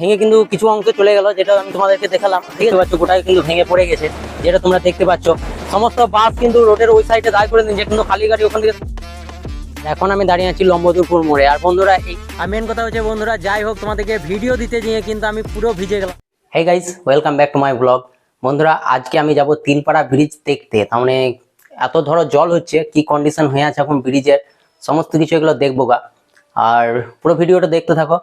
ভেঙে কিন্তু কিছু অংশ চলে গেল, যেটা আমি তোমাদেরকে দেখালাম। ঠিক আছে? পাচ্ছ গোটাই কিন্তু ভেঙে পড়ে গেছে, যেটা তোমরা দেখতে পাচ্ছ। সমস্ত বাস কিন্তু রোডের ওই সাইডে দাঁড় করে দিয়েছে, কিন্তু খালি গাড়ি ওখান থেকে এখন আমি দাঁড়িয়ে আছি লম্বদুরপুর মোড়ে। আর বন্ধুরা, এই মেন কথা হচ্ছে বন্ধুরা, যাই হোক, তোমাদেরকে ভিডিও দিতে গিয়ে কিন্তু আমি পুরো ভিজে গেলাম। Hey guys welcome back to my blog বন্ধুরা, আজকে আমি যাব তিলপাড়া ব্রিজ দেখতে। তার মানে এত ধরো জল হচ্ছে, কি কন্ডিশন হয়ে আছে এখন ব্রিজের সমস্ত কিছু এগুলো দেখব গা। আর পুরো ভিডিওটা দেখতে থাকো।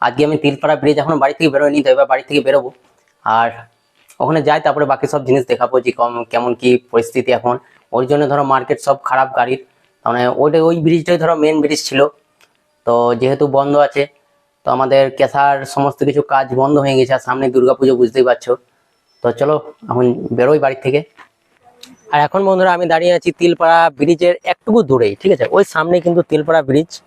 আজকে আমি তিলপাড়া ব্রিজ এখন বাড়ি থেকে বেরোয়নি তো এবার বাড়ি থেকে বেরোবো। আর ওখানে যাই, তারপরে বাকি সব জিনিস দেখাবো যে কম- কেমন কি পরিস্থিতি এখন। ওই জন্য ধরো মার্কেট সব খারাপ গাড়ির। মানে ওইটা ওই ব্রিজটাই ধরো মেন ব্রিজ ছিল। তো যেহেতু বন্ধ আছে, তো আমাদের কেসার সমস্ত কিছু কাজ বন্ধ হয়ে গেছে, আর সামনে দুর্গাপুজো, বুঝতেই পারছ। তো চলো, এখন বেরোই বাড়ি থেকে। আর এখন বন্ধুরা, আমি দাঁড়িয়ে আছি তিলপাড়া ব্রিজের একটুকু দূরেই, ঠিক আছে? ওই সামনে কিন্তু তিলপাড়া ব্রিজ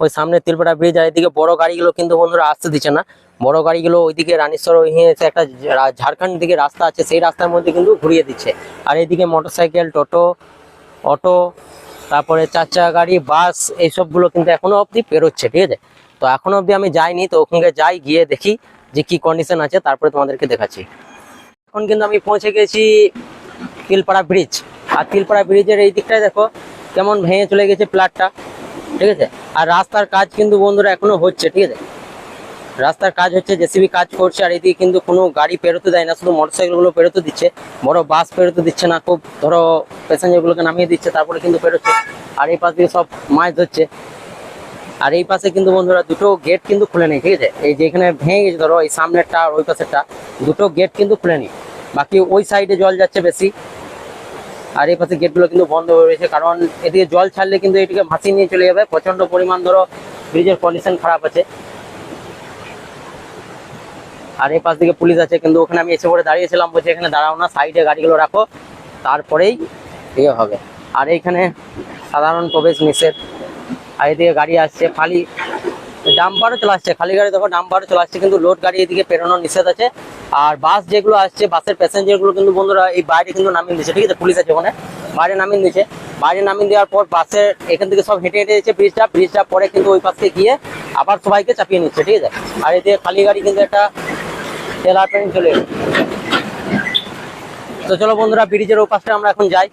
ওই সামনে তিলপাড়া ব্রিজ আর এদিকে বড় গাড়িগুলো কিন্তু বন্ধুরা আসতে দিচ্ছে না। বড় গাড়িগুলো ওইদিকে রানীশ্বর এসে একটা ঝাড়খণ্ড দিকে রাস্তা আছে, সেই রাস্তার মধ্যে কিন্তু ঘুরিয়ে দিচ্ছে। আর এদিকে মোটরসাইকেল, টোটো, অটো, তারপরে চার চাকা গাড়ি, বাস এইসবগুলো কিন্তু এখনও অবধি পেরোচ্ছে, ঠিক আছে? তো এখনও অবধি আমি যাইনি, তো ওখানে যাই, গিয়ে দেখি যে কি কন্ডিশন আছে, তারপরে তোমাদেরকে দেখাচ্ছি। এখন কিন্তু আমি পৌঁছে গেছি তিলপাড়া ব্রিজ আর তিলপাড়া ব্রিজের এই দিকটায় দেখো, কেমন ভেঙে চলে গেছে প্লাটটা ঠিক আছে? আর রাস্তার কাজ কিন্তু বন্ধুরা এখনও হচ্ছে, ঠিক আছে? রাস্তার কাজ হচ্ছে, জেসিবি কাজ করছে, আর এদিকে কিন্তু কোনো গাড়ি পেরোতে দেয় না, শুধু মোটরসাইকেলগুলো পেরোতে দিচ্ছে। বড় বাস পেরোতে দিচ্ছে না, খুব ধরো প্যাসেঞ্জার গুলোকে নামিয়ে দিচ্ছে, তারপরে কিন্তু পেরোচ্ছে। আর এই পাশ দিয়ে সব মাছ ধরছে। আর এই পাশে কিন্তু বন্ধুরা দুটো গেট কিন্তু খুলে নেই, ঠিক আছে? এই যে এখানে ভেঙে গেছে, ধরো এই সামনেরটা আর ওই পাশেরটা, দুটো গেট কিন্তু খুলে নেই। বাকি ওই সাইডে জল যাচ্ছে বেশি। আর এই পাশে গেটগুলো কিন্তু বন্ধ হয়ে রয়েছে। কারণ এদিকে জল ছাড়লে কিন্তু এটিকে ভাসিয়ে নিয়ে চলে যাবে। প্রচণ্ড পরিমাণ ধরো ব্রিজের কন্ডিশন খারাপ আছে। আর এই পাশ দিকে পুলিশ আছে, কিন্তু ওখানে আমি এসে পরে দাঁড়িয়েছিলাম বলছে, এখানে দাঁড়াও না সাইডে গাড়িগুলো রাখো। তারপরেই ইয়ে হবে। আর এইখানে সাধারণ প্রবেশ নিষেধ। আর এদিকে গাড়ি আসছে, খালি ডাম্পারও চলে আসছে। খালি গাড়ি দেখো ডাম্পারও চলে আসছে কিন্তু লোড গাড়ি এদিকে পেরোনো নিষেধ আছে। আর বাস যেগুলো আসছে বাসের প্যাসেঞ্জারগুলো কিন্তু বন্ধুরা, এই বাইরে কিন্তু নামিয়ে দিচ্ছে ঠিক আছে? পুলিশ আছে ওখানে। বাইরে নামিয়ে দিচ্ছে বাইরে নামিয়ে দেওয়ার পর বাসের এখান থেকে সব হেঁটে হেঁটে এসেছে ব্রিজটা ব্রিজটা পরে কিন্তু ওই পাশে গিয়ে আবার সবাইকে চাপিয়ে নিচ্ছে, ঠিক আছে? আর এদিকে খালি গাড়ি কিন্তু একটা টেলার ট্রেন চলে তো চলো বন্ধুরা ব্রিজের ও পাশটা আমরা এখন যাই।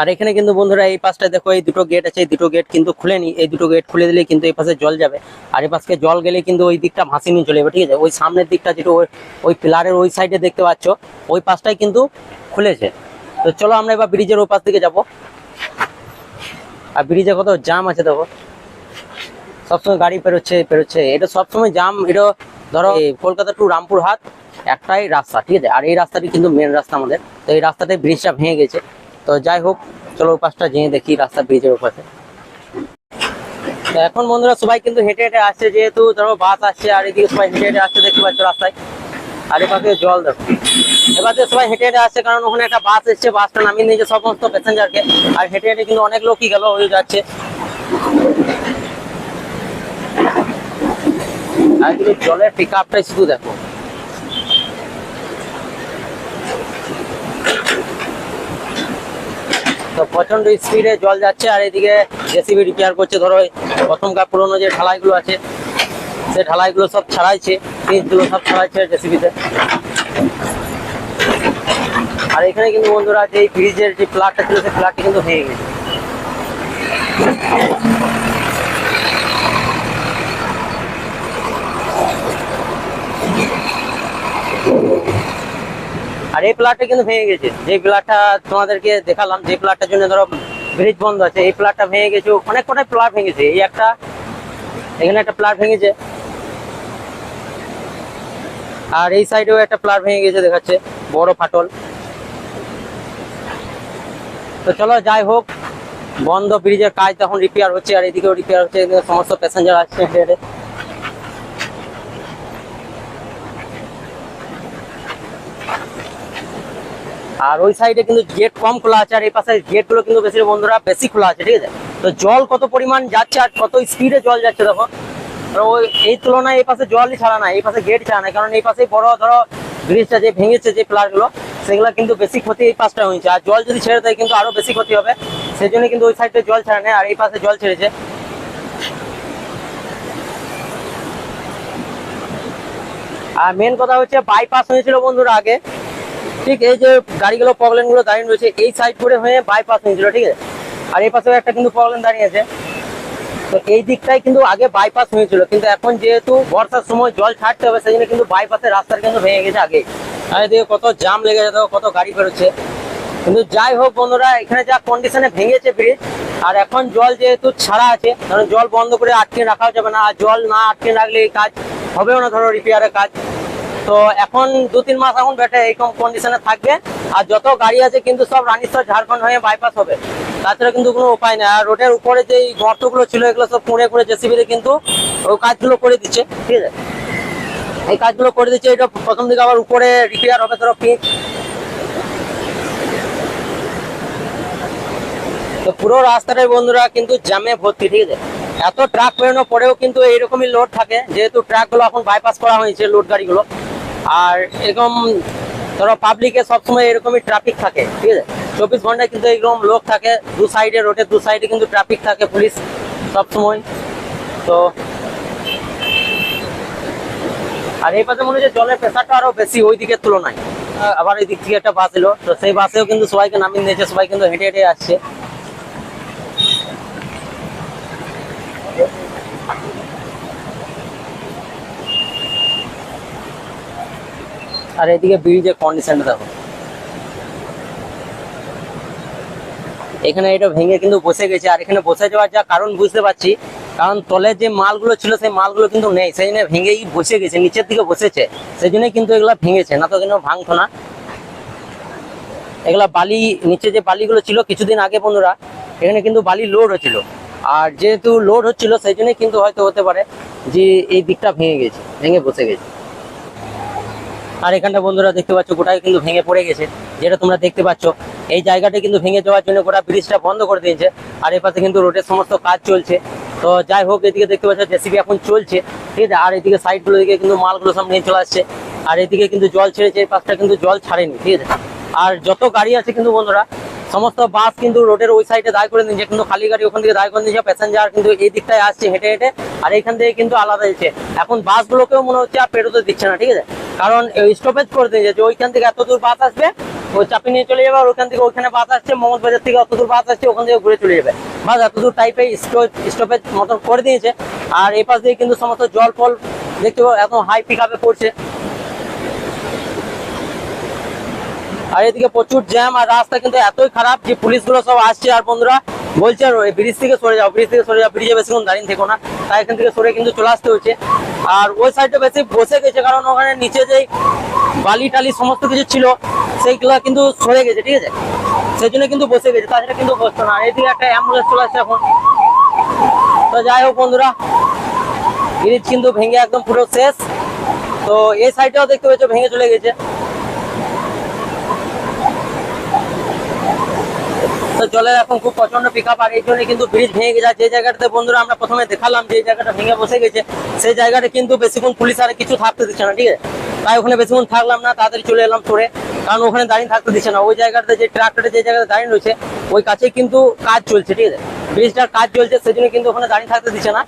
আর এখানে কিন্তু বন্ধুরা এই পাশটা দেখো, এই দুটো গেট আছে, এই দুটো গেট কিন্তু খুলেনি। এই দুটো গেট খুলে দিলে কিন্তু এই পাশে জল যাবে। আর এই পাশে জল গেলে কিন্তু ওই দিকটা ভাসি নিয়ে চলে যাবে, ঠিক আছে? ওই সামনের দিকটা যেটা ওই ওই পিলারের ওই সাইডে দেখতে পাচ্ছ, ওই পাশটাই কিন্তু খুলেছে। তো চলো আমরা এবার ব্রিজের ওই পাশ দিকে যাব। আর ব্রিজে কত জাম আছে দেখো। সবসময় গাড়ি পেরোচ্ছে পেরোচ্ছে। এটা সবসময় জাম এটা ধরো কলকাতা টু রামপুরহাট একটাই রাস্তা, ঠিক আছে? আর এই রাস্তাটি কিন্তু মেন রাস্তা আমাদের। তো এই রাস্তাতে ব্রিজটা ভেঙে গেছে। তো যাই হোক, চলো পাশটা যেয়ে দেখি রাস্তা ব্রিজের ওপাশে। এখন বন্ধুরা সবাই কিন্তু হেঁটে হেঁটে আসছে, যেহেতু ধরো বাস আসছে, আর এদিকে সবাই হেঁটে হেঁটে আসছে, দেখতে পাচ্ছ রাস্তায়। আর এপাশে জল দেখো। এবার সবাই হেঁটে হেঁটে আসছে, কারণ ওখানে একটা বাস এসছে, বাসটা নামিয়ে নিয়েছে সমস্ত প্যাসেঞ্জারকে। আর হেঁটে হেঁটে কিন্তু অনেক লোকই গেল, ওই যাচ্ছে। আর কিন্তু জলের পিক আপটাই শুধু দেখো। তো প্রচণ্ড স্পিডে জল যাচ্ছে আর এদিকে জেসিবি রিপেয়ার করছে। ধরো এই প্রথমকার পুরোনো যে ঢালাইগুলো আছে, সে ঢালাইগুলো সব ছাড়াইছে পিচগুলো সব ছাড়াইছে জেসিবিতে আর এখানে কিন্তু বন্ধুরা যে ফ্রিজের যে প্লাটটা ছিল, সেই প্লাটটা কিন্তু হয়ে গেছে। আর এই প্লাটটা কিন্তু ভেঙে গেছে। যে প্লাটটা তোমাদেরকে দেখালাম, যে প্লাটটার জন্য ধরো ব্রিজ বন্ধ আছে, এই প্লাটটা ভেঙে গেছে, অনেক কটাই প্লাট ভেঙেছে। এই একটা, এখানে একটা প্লাট ভেঙেছে। আর এই সাইডেও একটা প্লাট ভেঙে গেছে, দেখাচ্ছে, বড় ফাটল। তো চলো, যাই হোক, বন্ধ ব্রিজের কাজ তখন রিপেয়ার হচ্ছে, আর এদিকেও রিপেয়ার হচ্ছে সমস্ত প্যাসেঞ্জার আসছে আর ওই সাইডে কিন্তু গেট কম খোলা আছে, আর এই পাশে গেটগুলো কিন্তু বেশি বন্ধুরা বেশি খোলা আছে, ঠিক আছে? তো জল কত পরিমাণ যাচ্ছে আর কত স্পিডে জল যাচ্ছে দেখো? ওই, এই তুলনায় এই পাশে জলই ছাড়া না এই পাশে গেট ছাড়া না কারণ এই পাশে বড়, ধরো ব্রিজটা যে ভেঙেছে যে প্লারগুলো সেগুলো কিন্তু বেশি ক্ষতি এই পাশটা হয়েছে। আর জল যদি ছেড়ে দেয় কিন্তু আরও বেশি ক্ষতি হবে সেই জন্য কিন্তু ওই সাইডে জল ছাড়া নেই, আর এই পাশে জল ছেড়েছে। আর মেন কথা হচ্ছে বাইপাস হয়েছিল বন্ধুরা আগে। ঠিক এই যে গাড়িগুলো প্রবলেমগুলো দাঁড়িয়ে রয়েছে, এই সাইড করে হয়ে বাইপাস হয়েছিল ঠিক আছে? আর এই পাশেও একটা কিন্তু প্রবলেম দাঁড়িয়ে আছে। তো এই দিকটাই কিন্তু আগে বাইপাস হয়েছিল, কিন্তু এখন যেহেতু বর্ষার সময় জল ছাড়তে হবে, সেই জন্য কিন্তু বাইপাসের রাস্তাটা কিন্তু ভেঙে গেছে আগে আর এদিকে কত জাম লেগে যেত কত গাড়ি বেরোচ্ছে। কিন্তু যাই হোক বন্ধুরা, এখানে যা কন্ডিশনে ভেঙেছে ব্রিজ আর এখন জল যেহেতু ছাড়া আছে কারণ জল বন্ধ করে আটকে রাখাও যাবে না, আর জল না আটকে রাখলে এই কাজ হবেও না, ধরো রিপেয়ারের কাজ। তো এখন দু, তিন মাস এখন বেটে এইরকম কন্ডিশনে থাকবে। আর যত গাড়ি আছে, কিন্তু সব রানীশ্বর ঝাড়খণ্ড হয়ে বাইপাস হবে। তাছাড়া কিন্তু কোনো উপায় নেই। আর রোডের উপরে যে গর্তগুলো ছিল, এগুলো সব কুঁড়ে কুঁড়ে জেসিবিতে কিন্তু ওই কাজগুলো করে দিচ্ছে। ঠিক আছে? এই কাজগুলো করে দিচ্ছে। এটা প্রথম দিকে আবার উপরে রিপেয়ার হবে, ধরো পিচ তো পুরো রাস্তাটাই বন্ধুরা কিন্তু জ্যামে ভর্তি, ঠিক আছে? এত ট্রাক বেরোনোর পরেও কিন্তু এইরকমই লোড থাকে। যেহেতু ট্রাকগুলো এখন বাইপাস করা হয়েছে লোড গাড়িগুলো। আর এরকম ধরো পাবলিকে সবসময় এরকমই ট্রাফিক থাকে, ঠিক আছে? চব্বিশ ঘন্টায় কিন্তু এরকম লোক থাকে, দু সাইডে রোডের দু সাইডে কিন্তু ট্রাফিক থাকে পুলিশ সবসময়। তো আর এই পাশে মনে হচ্ছে জলের প্রেশারটা আরও বেশি ওই দিকের তুলনায়। আবার এই দিক থেকে একটা বাস এলো, তো সেই বাসেও কিন্তু সবাইকে নামিয়ে নিয়েছে, সবাই কিন্তু হেঁটে হেঁটে আসছে। আর এদিকে ব্রিজের কন্ডিশনটা দেখো। এখানে এটা ভেঙে কিন্তু বসে গেছে, আর এখানে বসে যাওয়ার যা কারণ বুঝতে পারছি, কারণ তলে যে মালগুলো ছিল, সেই মালগুলো কিন্তু নেই, সেই জন্য ভেঙেই বসে গেছে, নিচের দিকে বসেছে, সেই জন্যই কিন্তু এগুলা ভেঙেছে, না তো কিন্তু ভাঙতো না। এগুলা বালি, নিচে যে বালিগুলো ছিল কিছুদিন আগে বন্ধুরা, এখানে কিন্তু বালি লোড হচ্ছিল। আর যেহেতু লোড হচ্ছিল, সেই জন্যই কিন্তু হয়তো হতে পারে যে এই দিকটা ভেঙে গেছে, ভেঙে বসে গেছে। আর এখানটা বন্ধুরা দেখতে পাচ্ছ, গোটাই কিন্তু ভেঙে পড়ে গেছে। যেটা তোমরা দেখতে পাচ্ছ, এই জায়গাটা কিন্তু ভেঙে যাওয়ার জন্য গোটা ব্রিজটা বন্ধ করে দিয়েছে। আর এপাশে কিন্তু রোডের সমস্ত কাজ চলছে। তো যাই হোক, এদিকে দেখতে পাচ্ছ, জেসিবি এখন চলছে, ঠিক আছে? আর এদিকে সাইডগুলো দিকে কিন্তু মালগুলো সব নিয়ে চলে আসছে। আর এদিকে কিন্তু জল ছেড়েছে, এই পাশটা কিন্তু জল ছাড়েনি, ঠিক আছে? আর যত গাড়ি আছে কিন্তু বন্ধুরা, সমস্ত বাস কিন্তু রোডের ওই সাইডে দাঁড় করে দিয়েছে কিন্তু খালি গাড়ি ওখান থেকে দাঁড় করে দিয়েছে প্যাসেঞ্জার কিন্তু এই দিকটায় আসছে হেঁটে হেঁটে, আর এইখান থেকে কিন্তু আলাদা যাচ্ছে এখন বাসগুলোকেও মনে হচ্ছে আর পেরোতে দিচ্ছে না, ঠিক আছে? কারণ স্টপেজ করে দিয়েছে ওইখান থেকে এত দূর বাস আসবে ওই চাপি নিয়ে চলে যাবে, আর ওখান থেকে ওখানে বাস আসছে মোহাম্মদ বাজার থেকে অত দূর বাস আসছে, ওখান থেকে ঘুরে চলে যাবে। বাস এত দূর টাইপের স্টপেজ মতন করে দিয়েছে, আর এই পাশ দিয়ে কিন্তু সমস্ত জল ফল দেখতে পাবো এখন হাই পিক আপে পড়ছে। আর এদিকে প্রচুর জ্যাম আর রাস্তা কিন্তু এতই খারাপ যে পুলিশগুলো সব আসছে, আর বন্ধুরা বলছে আর ব্রিজ থেকে সরে যাও ব্রিজ থেকে সরে যাও ব্রিজে বেশিক্ষণ দাঁড়িয়ে থেকো না, তাই এখান থেকে সরে কিন্তু চলে আসতে হচ্ছে। আর ওই সাইডটা বেশি বসে গেছে, কারণ ওখানে নিচে যে বালি টালি সমস্ত কিছু ছিল, সেইগুলো কিন্তু সরে গেছে, ঠিক আছে? সেই জন্য কিন্তু বসে গেছে, তাছাড়া কিন্তু বসতো না। এদিকে একটা অ্যাম্বুলেন্স চলে আসছে এখন। তো যাই হোক বন্ধুরা ব্রিজ কিন্তু ভেঙে একদম পুরো শেষ। তো এই সাইডটাও দেখতে পেয়েছ ভেঙে চলে গেছে। তো জলের এখন খুব প্রচণ্ড পিক আপ আর এই জন্য কিন্তু ব্রিজ ভেঙে গেছে। যে জায়গাটাতে বন্ধুরা আমরা প্রথমে দেখালাম, যে জায়গাটা ভেঙে বসে গেছে, সেই জায়গাটা কিন্তু বেশিক্ষণ পুলিশ আর কিছু থাকতে দিচ্ছে না, ঠিক আছে? তাই ওখানে বেশিক্ষণ থাকলাম না, তাড়াতাড়ি চলে এলাম সরে কারণ ওখানে দাঁড়িয়ে থাকতে দিচ্ছে না। ওই জায়গাটাতে যে ট্রাক্টরে যে জায়গাটা দাঁড়িয়ে রয়েছে, ওই কাছে কিন্তু কাজ চলছে, ঠিক আছে? ব্রিজটার কাজ চলছে, সেজন্য কিন্তু ওখানে দাঁড়িয়ে থাকতে দিচ্ছে না।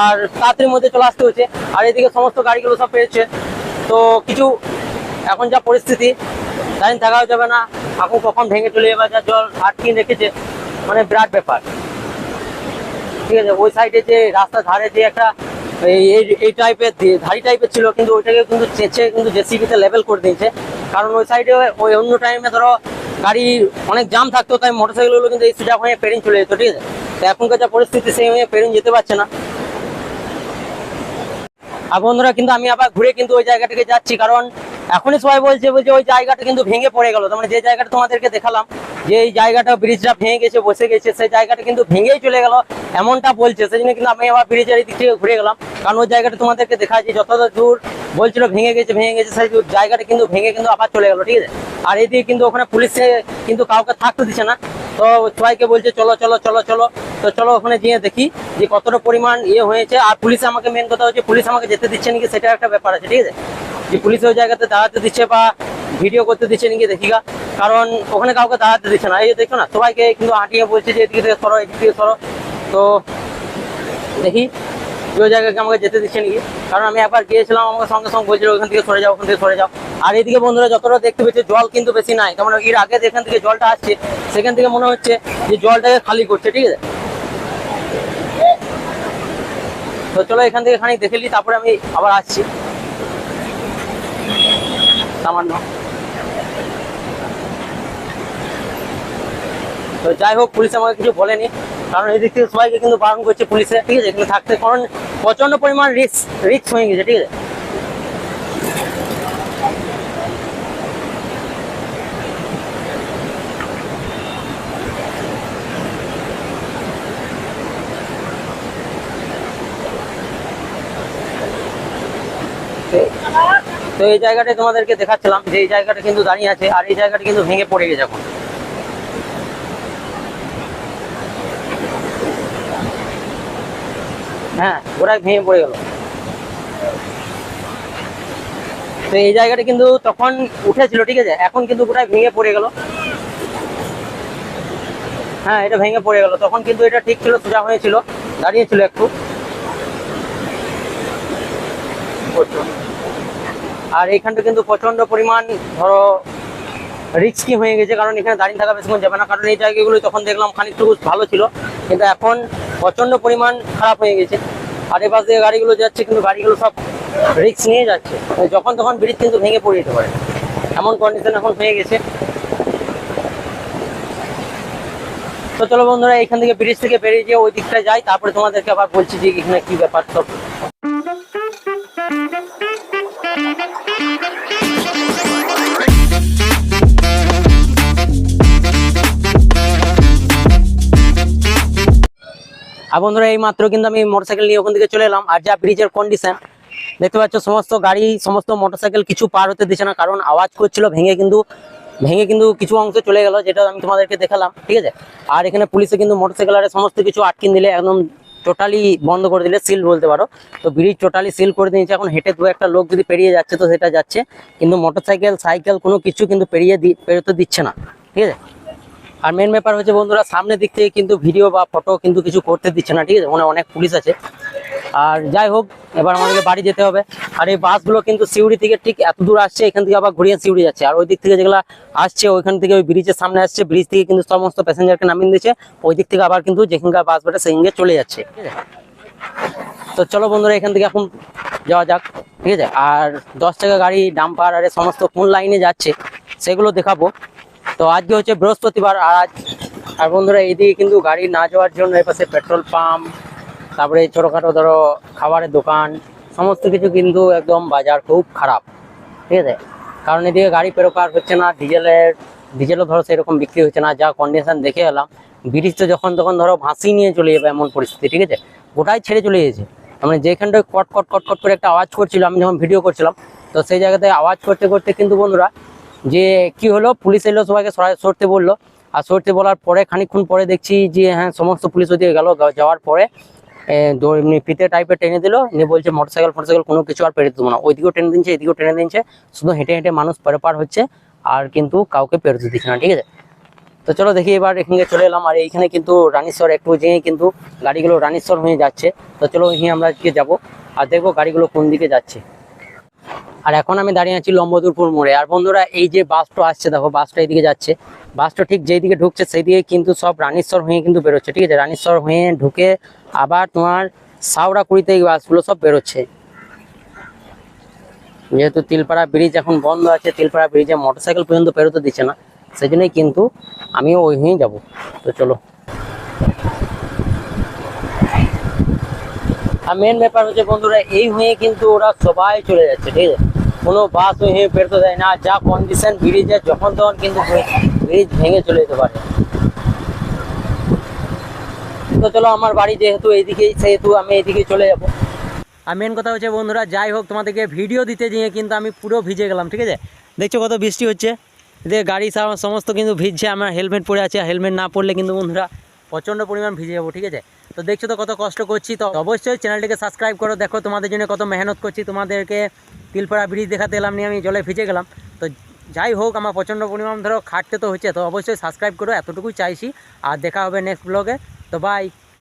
আর তাড়াতাড়ির মধ্যে চলে আসতে হচ্ছে। আর এদিকে সমস্ত গাড়িগুলো সব পেয়েছে। তো কিছু এখন যা পরিস্থিতি দাঁড়িয়ে থাকাও যাবে না। এখন কখন ভেঙে চলে যাবে? যা জল আটকে রেখেছে। মানে বিরাট ব্যাপার। ঠিক আছে, ওই সাইডে যে রাস্তার ধারে যে একটা এই টাইপের ধারি টাইপের ছিল, কিন্তু ওইটাকে কিন্তু চেঁচে কিন্তু জেসিবিতে লেভেল করে দিয়েছে। কারণ ওই সাইডে ওই অন্য টাইমে ধরো গাড়ি অনেক জাম থাকতো, তাই মোটরসাইকেলগুলো কিন্তু এই সুযোগ হয়ে পেরিং চলে যেত, ঠিক আছে? তো এখনকার যা পরিস্থিতি, সেই হয়ে পেরিং যেতে পারছে না। আর বন্ধুরা কিন্তু আমি আবার ঘুরে কিন্তু ওই জায়গাটাকে যাচ্ছি, কারণ এখনই সবাই বলছে বলছে ওই জায়গাটা কিন্তু ভেঙে পড়ে গেল। তার মানে যে জায়গাটা তোমাদেরকে দেখালাম, যে এই জায়গাটা ব্রিজটা ভেঙে গেছে, বসে গেছে, সেই জায়গাটা কিন্তু ভেঙেই চলে গেল, এমনটা বলছে। সেই জন্য কিন্তু আমি আবার ব্রিজের এই দিক থেকে ঘুরে গেলাম। কারণ ওই জায়গাটা তোমাদেরকে দেখাচ্ছি যতটা দূর বলছিল ভেঙে গেছে ভেঙে গেছে, সেই জায়গাটা কিন্তু ভেঙে কিন্তু আবার চলে গেল, ঠিক আছে? আর এদিকে কিন্তু ওখানে পুলিশে কিন্তু কাউকে থাকতে দিচ্ছে না। তো সবাইকে বলছে, চলো চলো চলো চলো। তো চলো ওখানে গিয়ে দেখি যে কতটা পরিমাণ ইয়ে হয়েছে। আর পুলিশ আমাকে মেন কথা হচ্ছে পুলিশ আমাকে যেতে দিচ্ছে নাকি সেটা একটা ব্যাপার আছে, ঠিক আছে? যে পুলিশ ওই জায়গাতে দাঁড়াতে দিচ্ছে বা ভিডিও করতে দিচ্ছে নাকি দেখি গা। কারণ ওখানে কাউকে দাঁড়াতে দিচ্ছে না। এই যে দেখো না, সবাইকে কিন্তু হাঁটিয়ে বলছে যে এদিকে থেকে সরো, এদিক থেকে সরো। তো দেখি ওই জায়গাকে আমাকে যেতে দিচ্ছে নাকি? কারণ আমি একবার গিয়েছিলাম, আমাকে সঙ্গে সঙ্গে বলছিল, ওখান থেকে সরে যাও, ওখান থেকে সরে যাও। আর এদিকে বন্ধুরা, যতটা দেখতে পেয়েছে, জল কিন্তু বেশি নাই। তেমন এর আগে যেখান থেকে জলটা আসছে, সেখান থেকে মনে হচ্ছে যে জলটাকে খালি করছে, ঠিক আছে? তো চলো এখান থেকে খানিক দেখে নিই, তারপরে আমি আবার আসছি। সামান্য। তো যাই হোক, পুলিশ আমাকে কিছু বলেনি। কারণ এদিক থেকে সবাইকে কিন্তু বারণ করছে পুলিশে, ঠিক আছে? এখানে থাকতে কারণ প্রচণ্ড পরিমাণ রিস্ক রিস্ক হয়ে গেছে, ঠিক আছে? তো এই জায়গাটা তোমাদেরকে দেখাচ্ছিলাম যে এই জায়গাটা কিন্তু দাঁড়িয়ে আছে, আর এই জায়গাটা কিন্তু ভেঙে পড়ে গেছে এখন। হ্যাঁ গোড়ায় ভেঙে পড়ে গেল। তো এই জায়গাটা কিন্তু তখন উঠেছিল, ঠিক আছে? এখন কিন্তু গোড়ায় ভেঙে পড়ে গেল। হ্যাঁ এটা ভেঙে পড়ে গেল। তখন কিন্তু এটা ঠিক ছিল, সোজা হয়েছিল, দাঁড়িয়েছিল একটু। আর এইখানটা কিন্তু প্রচণ্ড পরিমাণ, ধরো রিস্কি হয়ে গেছে, কারণ এখানে দাঁড়িয়ে থাকা বেশিক্ষণ যাবে না। কারণ এই জায়গাগুলো তখন দেখলাম খানিকটুকু ভালো ছিল। কিন্তু এখন প্রচণ্ড পরিমাণ খারাপ হয়ে গেছে। আর পাশ দিয়ে গাড়িগুলো যাচ্ছে, কিন্তু গাড়িগুলো সব রিস্ক নিয়ে যাচ্ছে। মানে যখন তখন ব্রিজ কিন্তু ভেঙে পড়ে যেতে পারে। এমন কন্ডিশন এখন হয়ে গেছে। তো চলো বন্ধুরা, এখান থেকে ব্রিজ থেকে বেরিয়ে যেয়ে ওই দিকটায় যাই, তারপরে তোমাদেরকে আবার বলছি যে এখানে কি ব্যাপার সব। আর বন্ধুরা, এই মাত্র কিন্তু আমি মোটরসাইকেল নিয়ে ওখান থেকে চলে এলাম। আর যা ব্রিজের কন্ডিশন দেখতে পাচ্ছ, সমস্ত গাড়ি, সমস্ত মোটরসাইকেল কিছু পার হতে দিচ্ছে না, কারণ আওয়াজ করছিল, ভেঙে কিন্তু ভেঙে কিন্তু কিছু অংশ চলে গেল, যেটা আমি তোমাদেরকে দেখালাম, ঠিক আছে? আর এখানে পুলিশে কিন্তু মোটরসাইকেল আর সমস্ত কিছু আটকিন দিলে, একদম টোটালি বন্ধ করে দিলে সিল বলতে পারো। তো ব্রিজ টোটালি সিল করে দিয়েছে, এখন হেঁটে দু একটা লোক যদি পেরিয়ে যাচ্ছে, তো সেটা যাচ্ছে। কিন্তু মোটরসাইকেল, সাইকেল কোনো কিছু কিন্তু পেরিয়ে দি, পেরোতে দিচ্ছে না, ঠিক আছে? আর মেন ব্যাপার হচ্ছে বন্ধুরা, সামনের দিক থেকে কিন্তু ভিডিও বা ফটো কিন্তু কিছু করতে দিচ্ছে না, ঠিক আছে? ওখানে অনেক পুলিশ আছে। আর যাই হোক, এবার আমাদেরকে বাড়ি যেতে হবে। আর এই বাসগুলো কিন্তু সিউড়ি থেকে ঠিক এত দূর আসছে, এখান থেকে আবার ঘুরিয়ে সিউড়ি যাচ্ছে। আর ওই দিক থেকে যেগুলো আসছে, ওইখান থেকে ওই ব্রিজের সামনে আসছে ব্রিজ থেকে কিন্তু সমস্ত প্যাসেঞ্জারকে নামিয়ে দিয়েছে। ওই দিক থেকে আবার কিন্তু যেখানকার বাস বেটা সেখানকে চলে যাচ্ছে, ঠিক আছে? তো চলো বন্ধুরা, এখান থেকে এখন যাওয়া যাক, ঠিক আছে? আর দশ টাকা গাড়ি ডাম্পার আর সমস্ত কোন লাইনে যাচ্ছে, সেগুলো দেখাবো। তো আজকে হচ্ছে বৃহস্পতিবার আজ আর বন্ধুরা এইদিকে কিন্তু গাড়ি না যাওয়ার জন্য এপাশে পেট্রোল পাম্প, তারপরে ছোটোখাটো ধরো খাবারের দোকান, সমস্ত কিছু কিন্তু একদম বাজার খুব খারাপ। ঠিক আছে? কারণ এদিকে গাড়ি পেরোপার হচ্ছে না, ডিজেলের ডিজেলও ধরো সেরকম বিক্রি হচ্ছে না, যা কন্ডিশন দেখে এলাম। ব্রিজ তো যখন তখন ধরো ভাসি নিয়ে চলে যাবে এমন পরিস্থিতি, ঠিক আছে? গোটাই ছেড়ে চলে গেছে। মানে যেখানটায় কট কট কট কট করে একটা আওয়াজ করছিল, আমি যখন ভিডিও করছিলাম, তো সেই জায়গাতে আওয়াজ করতে করতে কিন্তু বন্ধুরা যে কি হলো, পুলিশ এলো, সবাইকে সরতে বলল। আর সরতে বলার পরে, খানিকক্ষণ পরে দেখছি যে হ্যাঁ সমস্ত পুলিশ ওদিকে গেল যাওয়ার পরে ফিতে টাইপের টেনে দিল, নিয়ে বলছে, মোটরসাইকেল, ফোটরসাইকেল কোনো কিছু আর পেরোতে দেবো না। ওইদিকেও টেনে দিচ্ছে এদিকেও টেনে দিচ্ছে শুধু হেঁটে হেঁটে মানুষ পেরে পার হচ্ছে, আর কিন্তু কাউকে পেরোতে দিচ্ছে না, ঠিক আছে? তো চলো দেখি, এবার এখানে চলে এলাম। আর এইখানে কিন্তু রানীশ্বর, একটু যেয়ে কিন্তু গাড়িগুলো রানীশ্বর হয়ে যাচ্ছে। তো চলো, এখানে আমরা আজকে যাব। আর দেখব গাড়িগুলো কোন দিকে যাচ্ছে। আর এখন আমি দাঁড়িয়ে আছি লম্বদুরপুর মোড়ে। আর বন্ধুরা, এই যে বাসটা আসছে, দেখো, বাসটা এইদিকে যাচ্ছে। বাসটা ঠিক যেই দিকে ঢুকছে সেই দিকে কিন্তু সব রানীশ্বর হয়ে কিন্তু বেরোচ্ছে, ঠিক আছে? রানীশ্বর হয়ে ঢুকে আবার তোমার সাউরা কুড়িতে এই বাসগুলো সব বেরোচ্ছে। যেহেতু তিলপাড়া ব্রিজ এখন বন্ধ আছে, তিলপাড়া ব্রিজে মোটরসাইকেল পর্যন্ত বেরোতে দিচ্ছে না সেই জন্যই কিন্তু আমিও ওই হয়েই যাব। তো চলো। আর মেন ব্যাপার হচ্ছে বন্ধুরা, এই হয়ে কিন্তু ওরা সবাই চলে যাচ্ছে, ঠিক আছে? কোনো বাস হয়ে বেরোতে দেয় না, যা কন্ডিশন ব্রিজের যখন তখন কিন্তু ব্রিজ ভেঙে চলে যেতে পারে। তো চলো, আমার বাড়ি যেহেতু এইদিকেই, সেহেতু আমি এইদিকে চলে যাব। আর মেন কথা হচ্ছে বন্ধুরা, যাই হোক, তোমাদেরকে ভিডিও দিতে গিয়ে কিন্তু আমি পুরো ভিজে গেলাম, ঠিক আছে? দেখছ কত বৃষ্টি হচ্ছে? এদিকে গাড়ি সমস্ত কিন্তু ভিজছে, আমার হেলমেট পরে আছে হেলমেট না পরলে কিন্তু বন্ধুরা প্রচণ্ড পরিমাণ ভিজে যাব, ঠিক আছে? তো দেখছ তো কত কষ্ট করছি, তো অবশ্যই চ্যানেলটিকে সাবস্ক্রাইব করো। দেখো তোমাদের জন্য কত মেহনত করছি, তোমাদেরকে তিলপাড়া ব্রিজ দেখাতে এলাম নিয়ে আমি জলে ভিজে গেলাম। তো যাই হোক, আমার প্রচণ্ড পরিমাণ ধরো খাটতে তো হচ্ছে, তো অবশ্যই সাবস্ক্রাইব করো, এতটুকুই চাইছি। আর দেখা হবে নেক্সট ব্লগে তো বাই